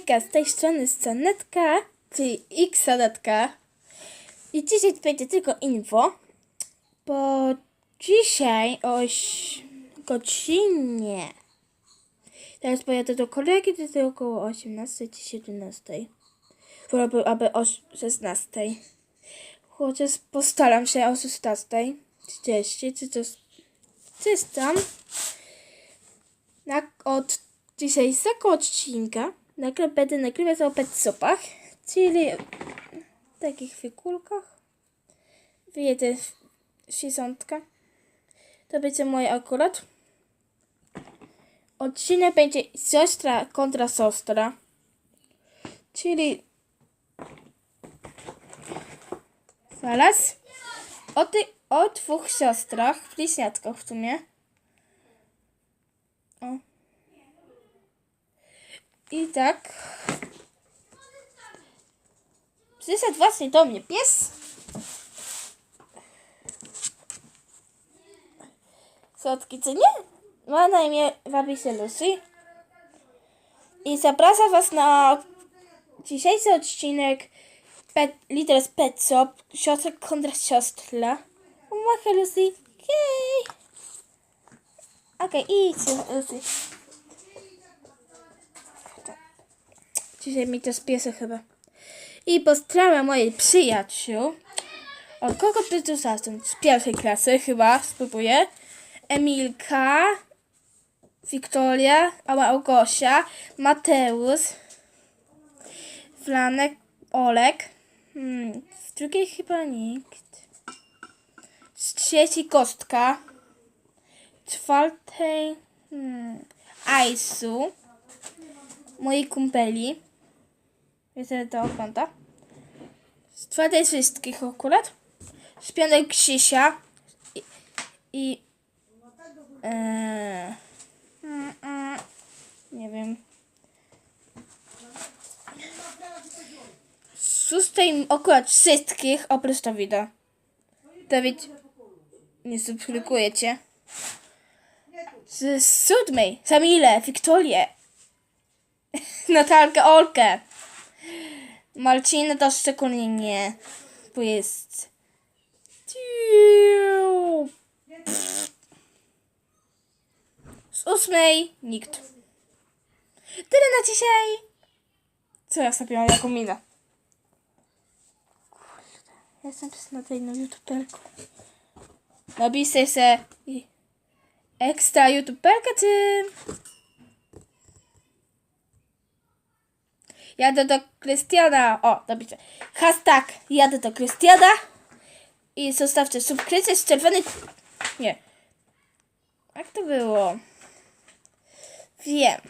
Hejka, z tej strony Sonetka, czyli Xonetka. I dzisiaj będzie tylko info, bo dzisiaj o godzinie, teraz pojadę do kolegi, to jest około 18 czy 17. Wolałbym, aby o 16. Chociaż postaram się o 16. 30 czy coś, coś tam. Na, od dzisiejszego odcinka nagle będę nagrywać o pet sopach, czyli takich figurkach. Wyjedzie szesątka. To będzie moje akurat. Odcinek będzie siostra kontra siostra. Czyli zaraz o, ty, o dwóch siostrach, bliźniaczkach w sumie. O. I tak. Przyszedł właśnie do mnie pies. Słodki, co nie? Ma na imię wabi się Lucy. I zapraszam was na dzisiejszy odcinek Pet, Little Pet Shop. Siostra kontra siostra. Umacha Lucy. Jej! Okej, idź Lucy. Dzisiaj mi to spieszy chyba. I pozdrawiam moich przyjaciół. Od kogo ty tu zastąp? Z pierwszej klasy chyba spróbuję. Emilka, Wiktoria, Małgosia, Mateusz, Flanek, Olek. Hmm, w drugiej chyba nikt. Z trzeciej Kostka. Czwartej hmm, Aisu. Mojej kumpeli. Wiecie, to ogląda. Z czwartej wszystkich akurat. Z piątej Krzysia. I... i e, nie wiem. Z szóstej akurat wszystkich oprócz Dawida. Dawid, nie subskrybujecie. Z siódmej Samilę, Wiktorię. Natalkę, Olkę. Marcina to szczególnie nie, bo jest... Z ósmej nikt. Tyle na dzisiaj. Co ja sobie mam jaką minę? Kurde, ja jestem przez na tej no youtuberku. Napisaj se ekstra youtuberka czy... Jadę do Krystiana. O, dobrze. Hashtag jadę do Krystiana. I zostawcie subskrypcję z czerwonej... Nie. Jak to było? Wiem.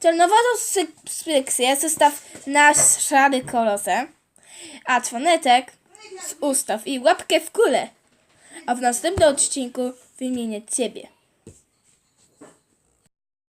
Czerwonowatą subskrypcję zostaw na szary kolorze. A czwonetek z ustaw i łapkę w górę. A w następnym odcinku wymienię ciebie.